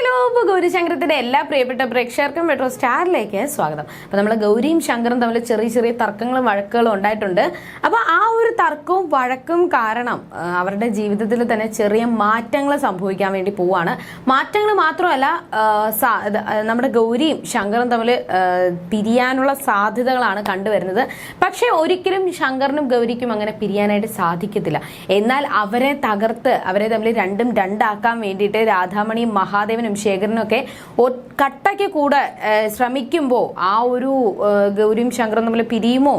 Hello ഇപ്പോൾ ഗൗരിശങ്കരത്തിന്റെ എല്ലാ പ്രിയപ്പെട്ട പ്രേക്ഷകർക്കും മെട്രോ സ്റ്റാറിലേക്ക് സ്വാഗതം. അപ്പോൾ നമ്മൾ ഗൗരിയും ശങ്കറും തമ്മിൽ ചെറിയ ചെറിയ തർക്കങ്ങളും വഴക്കുകളും ഉണ്ടായിട്ടുണ്ട്. അപ്പോൾ ആ ഒരു തർക്കവും വഴക്കും കാരണം അവരുടെ ജീവിതത്തിൽ തന്നെ ചെറിയ മാറ്റങ്ങൾ സംഭവിക്കാൻ വേണ്ടി പോവാണ്. മാറ്റങ്ങൾ മാത്രമല്ല നമ്മുടെ ഗൗരിയും ശങ്കറും തമ്മിൽ പിരിയാനുള്ള സാധ്യതകളാണ് കണ്ടുവരുന്നത്. പക്ഷേ ഒരിക്കലും ശങ്കറിനും ഗൗരിക്കും അങ്ങനെ പിരിയാനായിട്ട് സാധിക്കത്തില്ല. എന്നാൽ അവരെ തകർത്ത് അവരെ തമ്മിൽ രണ്ടും രണ്ടാക്കാൻ വേണ്ടിയിട്ട് രാധാമണിയും മഹാദേവനും ശേഖരനും ഒക്കെ കട്ടയ്ക്ക് കൂടെ ശ്രമിക്കുമ്പോൾ ആ ഒരു ഗൗരിയും ശങ്കറും തമ്മിൽ പിരിയുമോ?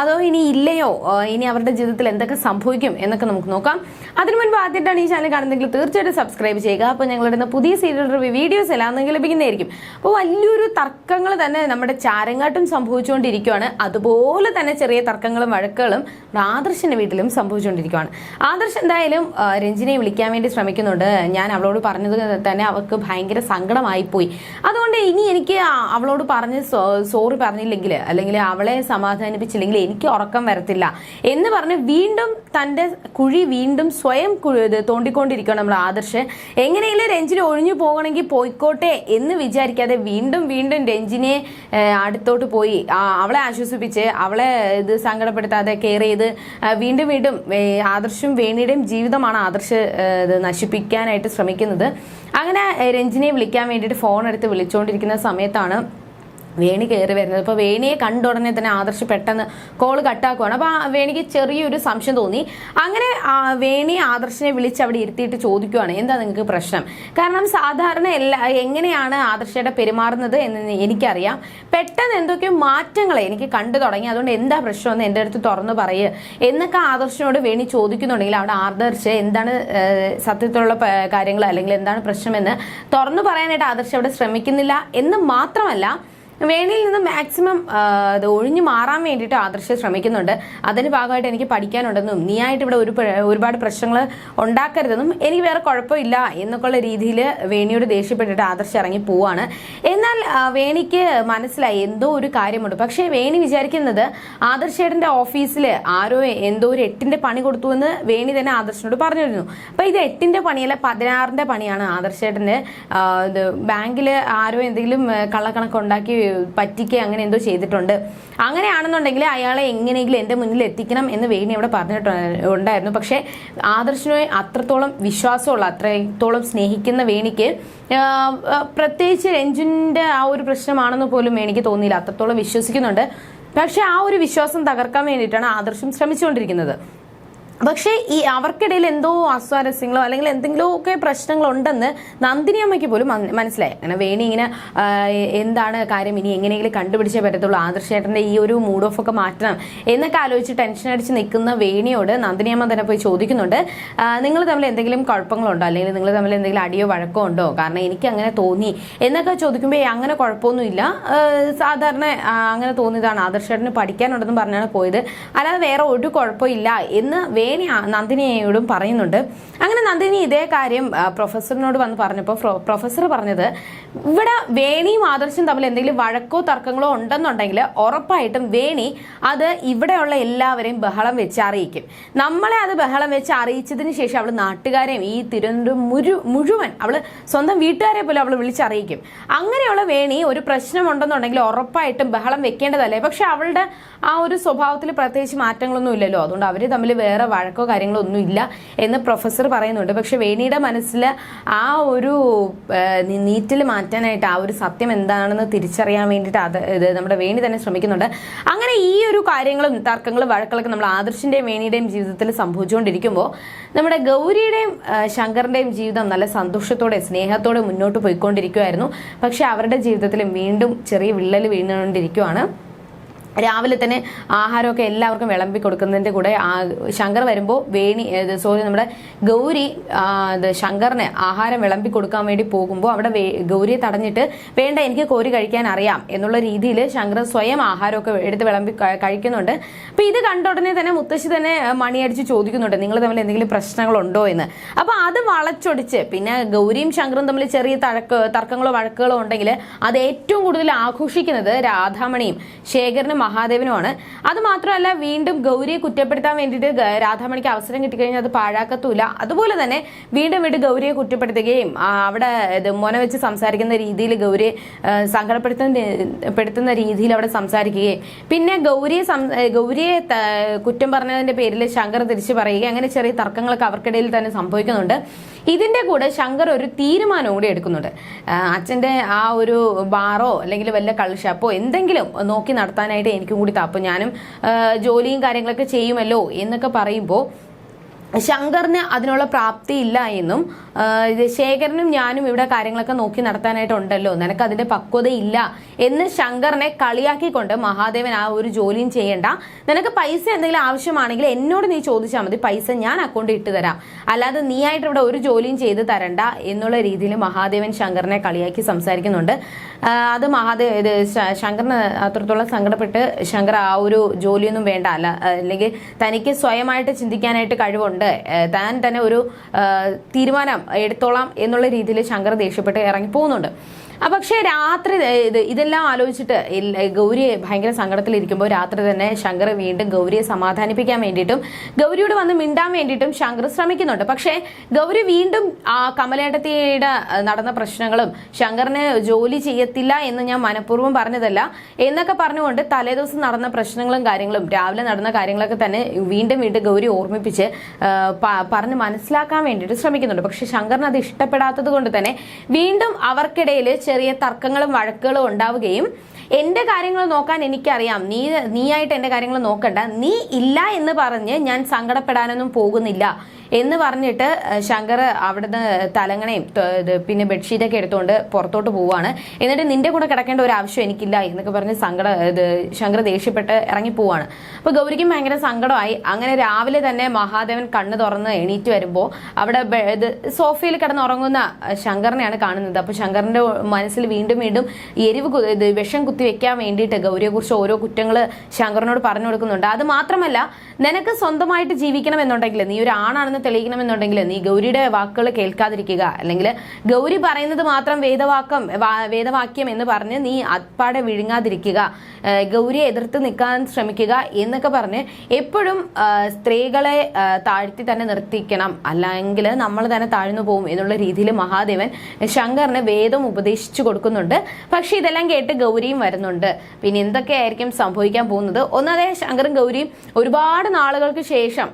അതോ ഇനി ഇല്ലയോ? ഇനി അവരുടെ ജീവിതത്തിൽ എന്തൊക്കെ സംഭവിക്കും എന്നൊക്കെ നമുക്ക് നോക്കാം. അതിനു മുൻപ് ആദ്യമായിട്ടാണ് ഈ ചാനൽ കാണുന്നതെങ്കിൽ തീർച്ചയായിട്ടും സബ്സ്ക്രൈബ് ചെയ്യുക. അപ്പോൾ ഞങ്ങളുടെ പുതിയ സീരിയൽ റിവ്യൂ വീഡിയോസ് എല്ലാം നിങ്ങൾക്ക് ലഭിക്കുന്നതായിരിക്കും. അപ്പോൾ വലിയൊരു തർക്കങ്ങൾ തന്നെ നമ്മുടെ ചാരങ്ങാട്ടും സംഭവിച്ചുകൊണ്ടിരിക്കുകയാണ് അതുപോലെ തന്നെ ചെറിയ തർക്കങ്ങളും വഴക്കുകളും ആദർശിന്റെ വീട്ടിലും സംഭവിച്ചുകൊണ്ടിരിക്കുകയാണ് ആദർശ് എന്തായാലും രഞ്ജിനെ വിളിക്കാൻ വേണ്ടി ശ്രമിക്കുന്നുണ്ട്. ഞാൻ അവളോട് പറഞ്ഞത് തന്നെ അവൾക്ക് ഭയങ്കര സങ്കടമായി പോയി അതുകൊണ്ട് ഇനി എനിക്ക് അവളോട് പറഞ്ഞ് സോറി പറഞ്ഞില്ലെങ്കിൽ അല്ലെങ്കിൽ അവളെ സമാധാനിപ്പിച്ചില്ലെങ്കിൽ എനിക്ക് ഉറക്കം വരത്തില്ല എന്ന് പറഞ്ഞ് വീണ്ടും തന്റെ കുഴി വീണ്ടും സ്വയം തോണ്ടിക്കൊണ്ടിരിക്കണം നമ്മൾ ആദർശ്. എങ്ങനെയെങ്കിലും രഞ്ജിന് ഒഴിഞ്ഞു പോകണമെങ്കിൽ പോയിക്കോട്ടെ എന്ന് വിചാരിക്കാതെ വീണ്ടും വീണ്ടും രഞ്ജിനെ അടുത്തോട്ട് പോയി. അവളെ ആശ്വസിപ്പിച്ച് അവളെ ഇത് സങ്കടപ്പെടുത്താതെ കെയർ ചെയ്ത് വീണ്ടും വീണ്ടും ആദർശും വേണിയുടെയും ജീവിതമാണ് ആദർശ് ഇത് നശിപ്പിക്കാനായിട്ട് ശ്രമിക്കുന്നത്. അങ്ങനെ രഞ്ജിനിയെ വിളിക്കാൻ വേണ്ടിയിട്ട് ഫോൺ എടുത്ത് വിളിച്ചുകൊണ്ടിരിക്കുന്ന സമയത്താണ് വേണി കയറി വരുന്നത്. അപ്പോൾ വേണിയെ കണ്ട ഉടനെ തന്നെ ആദർശ് പെട്ടെന്ന് കോൾ കട്ടാക്കുവാണ് അപ്പോൾ വേണിക്ക് ചെറിയൊരു സംശയം തോന്നി. അങ്ങനെ വേണിയെ വേണി ആദർശിനെ വിളിച്ച് അവിടെ ഇരുത്തിയിട്ട് ചോദിക്കുവാണ്. എന്താ നിങ്ങൾക്ക് പ്രശ്നം? കാരണം സാധാരണ എല്ലാ എങ്ങനെയാണ് ആദർശയുടെ പെരുമാറുന്നത് എന്ന് എനിക്കറിയാം. പെട്ടെന്ന് എന്തൊക്കെയോ മാറ്റങ്ങളെ എനിക്ക് കണ്ടു തുടങ്ങി. അതുകൊണ്ട് എന്താ പ്രശ്നമെന്ന് എന്റെ അടുത്ത് തുറന്നു പറയുക എന്നൊക്കെ ആദർശിനോട് വേണി ചോദിക്കുന്നുണ്ടെങ്കിൽ അവിടെ ആദർശ് എന്താണ് സത്യത്തിലുള്ള കാര്യങ്ങൾ അല്ലെങ്കിൽ എന്താണ് പ്രശ്നമെന്ന് തുറന്നു പറയാനായിട്ട് ആദർശ് അവിടെ ശ്രമിക്കുന്നില്ല എന്ന് മാത്രമല്ല വേണിയിൽ നിന്ന് മാക്സിമം ഇത് ഒഴിഞ്ഞു മാറാൻ വേണ്ടിയിട്ട് ആദർശ ശ്രമിക്കുന്നുണ്ട്. അതിന്റെ ഭാഗമായിട്ട് എനിക്ക് പഠിക്കാനുണ്ടെന്നും നീയായിട്ട് ഇവിടെ ഒരു ഒരുപാട് പ്രശ്നങ്ങൾ ഉണ്ടാക്കരുതെന്നും എനിക്ക് വേറെ കുഴപ്പമില്ല എന്നൊക്കെയുള്ള രീതിയിൽ വേണിയോട് ദേഷ്യപ്പെട്ടിട്ട് ആദർശ് ഇറങ്ങി പോവാണ്. എന്നാൽ വേണിക്ക് മനസ്സിലായി എന്തോ ഒരു കാര്യമുണ്ട്. പക്ഷേ വേണി വിചാരിക്കുന്നത് ആദർശേട്ടന്റെ ഓഫീസിൽ ആരോ എന്തോ ഒരു എട്ടിന്റെ പണി കൊടുത്തു എന്ന് വേണി തന്നെ ആദർശനോട് പറഞ്ഞിരുന്നു. അപ്പൊ ഇത് എട്ടിന്റെ പണിയല്ല പതിനാറിന്റെ പണിയാണ് ആദർശേട്ടന്റെ ഇത് ബാങ്കിൽ ആരോ എന്തെങ്കിലും കള്ളക്കണക്ക് ഉണ്ടാക്കി പറ്റിക്കുക അങ്ങനെ എന്തോ ചെയ്തിട്ടുണ്ട്. അങ്ങനെയാണെന്നുണ്ടെങ്കിൽ അയാളെ എങ്ങനെയെങ്കിലും എന്റെ മുന്നിൽ എത്തിക്കണം എന്ന് വേണി അവിടെ പറഞ്ഞിട്ട് ഉണ്ടായിരുന്നു. പക്ഷേ ആദർശനെ അത്രത്തോളം വിശ്വാസമുള്ള അത്രത്തോളം സ്നേഹിക്കുന്ന വേണിക്ക് പ്രത്യേകിച്ച് രഞ്ജുവിന്റെ ആ ഒരു പ്രശ്നമാണെന്ന് പോലും വേണിക്ക് തോന്നിയില്ല. അത്രത്തോളം വിശ്വസിക്കുന്നുണ്ട്. പക്ഷെ ആ ഒരു വിശ്വാസം തകർക്കാൻ വേണ്ടിയിട്ടാണ് ആദർശം ശ്രമിച്ചുകൊണ്ടിരിക്കുന്നത്. പക്ഷേ ഈ അവർക്കിടയിൽ എന്തോ അസ്വാരസ്യങ്ങളോ അല്ലെങ്കിൽ എന്തെങ്കിലും ഒക്കെ പ്രശ്നങ്ങളുണ്ടെന്ന് നന്ദിനി അമ്മയ്ക്ക് പോലും മനസ്സിലായി. അങ്ങനെ വേണി ഇങ്ങനെ എന്താണ് കാര്യം? ഇനി എങ്ങനെയെങ്കിലും കണ്ടുപിടിച്ചേ പറ്റത്തുള്ളൂ. ആദർശേട്ടന്റെ ഈ ഒരു മൂഡ് ഓഫ് ഒക്കെ മാറ്റണം എന്നൊക്കെ ആലോചിച്ച് ടെൻഷൻ അടിച്ച് നിൽക്കുന്ന വേണിയോട് നന്ദിനി അമ്മ തന്നെ പോയി ചോദിക്കുന്നുണ്ട്. നിങ്ങൾ തമ്മിൽ എന്തെങ്കിലും കുഴപ്പങ്ങളുണ്ടോ? അല്ലെങ്കിൽ നിങ്ങൾ തമ്മിൽ എന്തെങ്കിലും അടിയോ വഴക്കോ ഉണ്ടോ? കാരണം എനിക്ക് അങ്ങനെ തോന്നി എന്നൊക്കെ ചോദിക്കുമ്പോൾ അങ്ങനെ കുഴപ്പമൊന്നുമില്ല. സാധാരണ അങ്ങനെ തോന്നിയതാണ്. ആദർശേട്ടന് പഠിക്കാനുണ്ടെന്ന് പറഞ്ഞാണ് പോയത്. അല്ലാതെ വേറെ ഒരു കുഴപ്പമില്ല എന്ന് വേണി ആ- നന്ദിനിയോടും പറയുന്നുണ്ട്. അങ്ങനെ നന്ദിനി ഇതേ കാര്യം പ്രൊഫസറിനോട് വന്ന് പറഞ്ഞപ്പോൾ പ്രൊഫസർ പറഞ്ഞത് ഇവിടെ വേണിയും ആദർശം തമ്മിൽ എന്തെങ്കിലും വഴക്കോ തർക്കങ്ങളോ ഉണ്ടെന്നുണ്ടെങ്കിൽ ഉറപ്പായിട്ടും വേണി അത് ഇവിടെയുള്ള എല്ലാവരെയും ബഹളം വെച്ച് അറിയിക്കും. നമ്മളെ അത് ബഹളം വെച്ച് അറിയിച്ചതിന് ശേഷം അവൾ നാട്ടുകാരെയും ഈ തിരുവനന്തപുരം മുഴു മുഴുവൻ അവൾ സ്വന്തം വീട്ടുകാരെ പോലും അവൾ വിളിച്ചറിയിക്കും. അങ്ങനെയുള്ള വേണി ഒരു പ്രശ്നമുണ്ടെന്നുണ്ടെങ്കിൽ ഉറപ്പായിട്ടും ബഹളം വെക്കേണ്ടതല്ലേ? പക്ഷെ അവളുടെ ആ ഒരു സ്വഭാവത്തിൽ പ്രത്യേകിച്ച് മാറ്റങ്ങളൊന്നും ഇല്ലല്ലോ. അതുകൊണ്ട് അവർ തമ്മിൽ വേറെ വഴക്കോ കാര്യങ്ങളോ ഒന്നും ഇല്ല എന്ന് പ്രൊഫസർ പറയുന്നുണ്ട്. പക്ഷെ വേണിയുടെ മനസ്സിൽ ആ ഒരു നീറ്റിൽ മാറ്റാനായിട്ട് ആ ഒരു സത്യം എന്താണെന്ന് തിരിച്ചറിയാൻ വേണ്ടിയിട്ട് അത് നമ്മുടെ വേണി തന്നെ ശ്രമിക്കുന്നുണ്ട്. അങ്ങനെ ഈ ഒരു കാര്യങ്ങളും തർക്കങ്ങളും വഴക്കുകളൊക്കെ നമ്മൾ ആദർശിന്റെയും വേണിയുടെയും ജീവിതത്തിൽ സംഭവിച്ചുകൊണ്ടിരിക്കുമ്പോൾ നമ്മുടെ ഗൗരിയുടെയും ശങ്കറിന്റെയും ജീവിതം നല്ല സന്തോഷത്തോടെ സ്നേഹത്തോടെ മുന്നോട്ട് പോയിക്കൊണ്ടിരിക്കുമായിരുന്നു പക്ഷെ അവരുടെ ജീവിതത്തിൽ വീണ്ടും ചെറിയ വിള്ളൽ വീണുകൊണ്ടിരിക്കുവാണ്. രാവിലെ തന്നെ ആഹാരമൊക്കെ എല്ലാവർക്കും വിളമ്പി കൊടുക്കുന്നതിന്റെ കൂടെ ശങ്കർ വരുമ്പോൾ വേണി സോറി നമ്മുടെ ഗൗരി ശങ്കറിന് ആഹാരം വിളമ്പി കൊടുക്കാൻ വേണ്ടി പോകുമ്പോൾ അവിടെ ഗൗരിയെ തടഞ്ഞിട്ട് വേണ്ട എനിക്ക് കോരി കഴിക്കാൻ അറിയാം എന്നുള്ള രീതിയിൽ ശങ്കർ സ്വയം ആഹാരമൊക്കെ എടുത്ത് വിളമ്പി കഴിക്കുന്നുണ്ട്. അപ്പോൾ ഇത് കണ്ട ഉടനെ തന്നെ മുത്തശ്ശി തന്നെ മണിയടിച്ച് ചോദിക്കുന്നുണ്ട് നിങ്ങൾ തമ്മിൽ എന്തെങ്കിലും പ്രശ്നങ്ങളുണ്ടോ എന്ന്? അപ്പോൾ അത് വളച്ചൊടിച്ച് പിന്നെ ഗൗരിയും ശങ്കറും തമ്മിൽ ചെറിയ തഴക്ക് തർക്കങ്ങളോ വഴക്കുകളോ ഉണ്ടെങ്കിൽ അത് ഏറ്റവും കൂടുതൽ ആഘോഷിക്കുന്നത് രാധാമണിയും ശേഖരനും മഹാദേവനുമാണ്. അത് മാത്രമല്ല വീണ്ടും ഗൗരിയെ കുറ്റപ്പെടുത്താൻ വേണ്ടിയിട്ട് രാധാമണിക്ക് അവസരം കിട്ടിക്കഴിഞ്ഞാൽ അത് പാഴാക്കത്തൂല. അതുപോലെ തന്നെ വീണ്ടും വീണ്ടും ഗൗരിയെ കുറ്റപ്പെടുത്തുകയും അവിടെ മൊന വെച്ച് സംസാരിക്കുന്ന രീതിയിൽ ഗൗരിയെ സങ്കടപ്പെടുത്തുന്ന രീതിയിൽ അവിടെ സംസാരിക്കുകയും. പിന്നെ ഗൗരിയെ ഗൗരിയെ കുറ്റം പറഞ്ഞതിന്റെ പേരിൽ ശങ്കർ തിരിച്ചു പറയുകയും അങ്ങനെ ചെറിയ തർക്കങ്ങളൊക്കെ അവർക്കിടയിൽ തന്നെ സംഭവിക്കുന്നുണ്ട്. ഇതിന്റെ കൂടെ ശങ്കർ ഒരു തീരുമാനം കൂടി എടുക്കുന്നുണ്ട്. അച്ഛന്റെ ആ ഒരു ബാറോ അല്ലെങ്കിൽ വല്ല കൾഷപ്പോ എന്തെങ്കിലും നോക്കി നടത്താനായിട്ട് എനിക്കും കൂടി താപ്പം ഞാനും ജോലിയും കാര്യങ്ങളൊക്കെ ചെയ്യുമല്ലോ എന്നൊക്കെ പറയുമ്പോൾ ശങ്കറിന് അതിനുള്ള പ്രാപ്തി ഇല്ല എന്നും ശേഖരനും ഞാനും ഇവിടെ കാര്യങ്ങളൊക്കെ നോക്കി നടത്താനായിട്ടുണ്ടല്ലോ. നിനക്ക് അതിന്റെ ഇല്ല എന്ന് ശങ്കറിനെ കളിയാക്കിക്കൊണ്ട് മഹാദേവൻ ആ ഒരു ജോലിയും ചെയ്യണ്ട. നിനക്ക് പൈസ എന്തെങ്കിലും ആവശ്യമാണെങ്കിൽ എന്നോട് നീ ചോദിച്ചാൽ മതി. പൈസ ഞാൻ അക്കൗണ്ട് ഇട്ട് തരാം. അല്ലാതെ നീ ആയിട്ട് ഇവിടെ ഒരു ജോലിയും ചെയ്ത് തരണ്ട എന്നുള്ള രീതിയിൽ മഹാദേവൻ ശങ്കറിനെ കളിയാക്കി സംസാരിക്കുന്നുണ്ട്. അത് മഹാദേവ് ഇത് ശങ്കറിന് അത്രത്തോളം സങ്കടപ്പെട്ട് ശങ്കർ ആ ഒരു ജോലിയൊന്നും വേണ്ട. അല്ല അല്ലെങ്കിൽ തനിക്ക് സ്വയമായിട്ട് ചിന്തിക്കാനായിട്ട് കഴിവുണ്ട്. ഏ, താൻ തന്നെ ഒരു തീരുമാനം എടുത്തോളാം എന്നുള്ള രീതിയിൽ ശങ്കർ ദേഷ്യപ്പെട്ട് ഇറങ്ങി പോകുന്നുണ്ട്. ആ പക്ഷേ രാത്രി ഇത് ഇതെല്ലാം ആലോചിച്ചിട്ട് ഗൗരിയെ ഗൗരി ഭയങ്കര സങ്കടത്തിലിരിക്കുമ്പോൾ രാത്രി തന്നെ ശങ്കർ വീണ്ടും ഗൗരിയെ സമാധാനിപ്പിക്കാൻ വേണ്ടിയിട്ടും ഗൗരിയോട് വന്ന് മിണ്ടാൻ വേണ്ടിയിട്ടും ശങ്കർ ശ്രമിക്കുന്നുണ്ട്. പക്ഷേ ഗൗരി വീണ്ടും ആ കമലേട്ടത്തിയുടെ നടന്ന പ്രശ്നങ്ങളും ശങ്കറിന് ജോലി ചെയ്യത്തില്ല എന്ന് ഞാൻ മനഃപൂർവം പറഞ്ഞതല്ല. എന്നൊക്കെ പറഞ്ഞുകൊണ്ട് തലേദിവസം നടന്ന പ്രശ്നങ്ങളും കാര്യങ്ങളും രാവിലെ നടന്ന കാര്യങ്ങളൊക്കെ തന്നെ വീണ്ടും വീണ്ടും ഗൗരി ഓർമ്മിപ്പിച്ച് പറഞ്ഞ് മനസ്സിലാക്കാൻ വേണ്ടിയിട്ട് ശ്രമിക്കുന്നുണ്ട്. പക്ഷെ ശങ്കറിന് അത് ഇഷ്ടപ്പെടാത്തത് കൊണ്ട് തന്നെ വീണ്ടും അവർക്കിടയിൽ ചെറിയ തർക്കങ്ങളും വഴക്കുകളും ഉണ്ടാവുകയും എന്റെ കാര്യങ്ങൾ നോക്കാൻ എനിക്കറിയാം. നീ നീയായിട്ട് എന്റെ കാര്യങ്ങൾ നോക്കണ്ട. നീ ഇല്ല എന്ന് പറഞ്ഞ് ഞാൻ സങ്കടപ്പെടാനൊന്നും പോകുന്നില്ല. എന്ന് പറഞ്ഞിട്ട് ശങ്കർ അവിടുന്ന് തലങ്ങണയും പിന്നെ ബെഡ്ഷീറ്റൊക്കെ എടുത്തുകൊണ്ട് പുറത്തോട്ട് പോവാണ്. എന്നിട്ട് നിന്റെ കൂടെ കിടക്കേണ്ട ഒരു ആവശ്യം എനിക്കില്ല എന്നൊക്കെ പറഞ്ഞ് സങ്കട ഇത് ശങ്കർ ദേഷ്യപ്പെട്ട് ഇറങ്ങി പോവാണ്. അപ്പൊ ഗൗരിക്കും ഭയങ്കര സങ്കടമായി. അങ്ങനെ രാവിലെ തന്നെ മഹാദേവൻ കണ്ണു തുറന്ന് എണീറ്റ് വരുമ്പോൾ അവിടെ സോഫയിൽ കിടന്നുറങ്ങുന്ന ശങ്കറിനെയാണ് കാണുന്നത്. അപ്പൊ ശങ്കറിന്റെ മനസ്സിൽ വീണ്ടും വീണ്ടും എരിവ് വിഷം കുത്തി വെക്കാൻ വേണ്ടിയിട്ട് ഗൗരിയെ കുറിച്ച് ഓരോ കുറ്റങ്ങൾ ശങ്കറിനോട് പറഞ്ഞു കൊടുക്കുന്നുണ്ട്. അത് മാത്രമല്ല നിനക്ക് സ്വന്തമായിട്ട് ജീവിക്കണം എന്നുണ്ടെങ്കിൽ നീ ഒരു ആണാണെന്ന് തെളിയിക്കണമെന്നുണ്ടെങ്കിൽ നീ ഗൗരിയുടെ വാക്കുകൾ കേൾക്കാതിരിക്കുക. അല്ലെങ്കിൽ ഗൗരി പറയുന്നത് മാത്രം വേദവാക്കം വേദവാക്യം എന്ന് പറഞ്ഞ് നീ അപ്പാടെ വിഴുങ്ങാതിരിക്കുക. ഗൗരിയെ എതിർത്ത് നിൽക്കാൻ ശ്രമിക്കുക എന്നൊക്കെ പറഞ്ഞ് എപ്പോഴും സ്ത്രീകളെ താഴ്ത്തി തന്നെ നിർത്തിക്കണം. അല്ലെങ്കിൽ നമ്മൾ തന്നെ താഴ്ന്നു പോകും എന്നുള്ള രീതിയിൽ മഹാദേവൻ ശങ്കറിന് വേദം ഉപദേശിച്ചു കൊടുക്കുന്നുണ്ട്. പക്ഷെ ഇതെല്ലാം കേട്ട് ഗൗരിയും വരുന്നുണ്ട്. പിന്നെ എന്തൊക്കെയായിരിക്കും സംഭവിക്കാൻ പോകുന്നത്? ഒന്നാതെ ശങ്കറും ഗൗരിയും ഒരുപാട് നാളുകൾക്ക് ശേഷം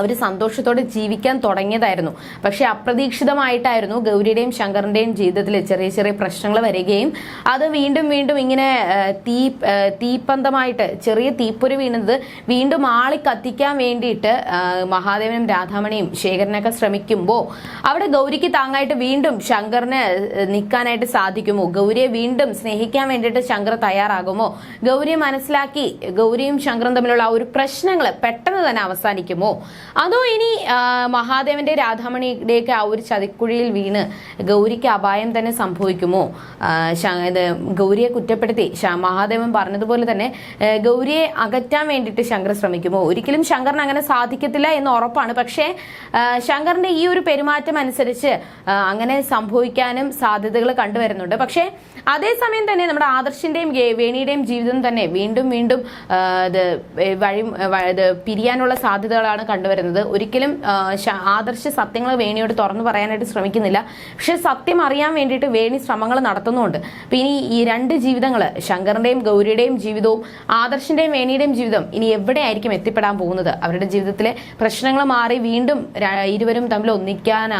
അവർ സന്തോഷത്തോടെ ജീവിക്കാൻ തുടങ്ങിയതായിരുന്നു. പക്ഷെ അപ്രതീക്ഷിതമായിട്ടായിരുന്നു ഗൗരിയുടെയും ശങ്കറിന്റെയും ജീവിതത്തിൽ ചെറിയ ചെറിയ പ്രശ്നങ്ങൾ വരികയും അത് വീണ്ടും വീണ്ടും ഇങ്ങനെ തീ തീപ്പന്തമായിട്ട് ചെറിയ തീപ്പൊരി വീണത് വീണ്ടും ആളി കത്തിക്കാൻ വേണ്ടിയിട്ട് മഹാദേവനും രാധാമണിയും ശേഖരനൊക്കെ ശ്രമിക്കുമ്പോൾ അവിടെ ഗൗരിക്ക് താങ്ങായിട്ട് വീണ്ടും ശങ്കറിന് നിൽക്കാനായിട്ട് സാധിക്കുമോ? ഗൗരിയെ വീണ്ടും സ്നേഹിക്കാൻ വേണ്ടിയിട്ട് ശങ്കർ തയ്യാറാകുമോ? ഗൗരിയെ മനസ്സിലാക്കി ഗൗരിയും ശങ്കറും തമ്മിലുള്ള ആ ഒരു പ്രശ്നങ്ങൾ പെട്ടെന്ന് തന്നെ അവസാനിക്കുമോ? അതോ ഇനി മഹാദേവന്റെ രാധാമണിയുടെയൊക്കെ ആ ഒരു ചതിക്കുഴിയിൽ വീണ് ഗൗരിക്ക് അപായം തന്നെ സംഭവിക്കുമോ? ഇത് ഗൗരിയെ കുറ്റപ്പെടുത്തി മഹാദേവൻ പറഞ്ഞതുപോലെ തന്നെ ഗൗരിയെ അകറ്റാൻ വേണ്ടിയിട്ട് ശങ്കർ ശ്രമിക്കുമോ? ഒരിക്കലും ശങ്കറിന് അങ്ങനെ സാധിക്കത്തില്ല എന്ന് ഉറപ്പാണ്. പക്ഷേ ശങ്കറിന്റെ ഈ ഒരു പെരുമാറ്റം അനുസരിച്ച് അങ്ങനെ സംഭവിക്കാനും സാധ്യതകൾ കണ്ടുവരുന്നുണ്ട്. പക്ഷേ അതേസമയം തന്നെ നമ്മുടെ ആദർശിന്റെയും വേണിയുടെയും ജീവിതം തന്നെ വീണ്ടും വീണ്ടും ഇത് വഴി പിരിയാനുള്ള സാധ്യതകളാണ് കണ്ടുവരുന്നത്. ഒരിക്കലും ആദർശ സത്യങ്ങൾ വേണിയോട് തുറന്നു പറയാനായിട്ട് ശ്രമിക്കുന്നില്ല. പക്ഷെ സത്യം അറിയാൻ വേണ്ടിയിട്ട് വേണി ശ്രമങ്ങൾ നടത്തുന്നുണ്ട്. അപ്പം ഇനി ഈ രണ്ട് ജീവിതങ്ങൾ ശങ്കറിന്റെയും ഗൗരിയുടെയും ജീവിതവും ആദർശിന്റെയും വേണിയുടെയും ജീവിതം ഇനി എവിടെയായിരിക്കും എത്തിപ്പെടാൻ പോകുന്നത്? അവരുടെ ജീവിതത്തിലെ പ്രശ്നങ്ങൾ മാറി വീണ്ടും ഇരുവരും തമ്മിൽ ഒന്നിക്കാൻ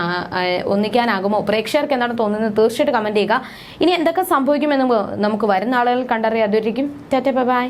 ഒന്നിക്കാനാകുമോ? പ്രേക്ഷകർക്ക് എന്താണ് തോന്നുന്നത്? തീർച്ചയായിട്ടും കമന്റ് ചെയ്യുക. ഇനി എന്തൊക്കെ സംഭവിക്കുമെന്ന് നമുക്ക് വരുന്ന ആളുകൾ കണ്ടറിയാം അതുവരെയും ടാറ്റ ബൈ.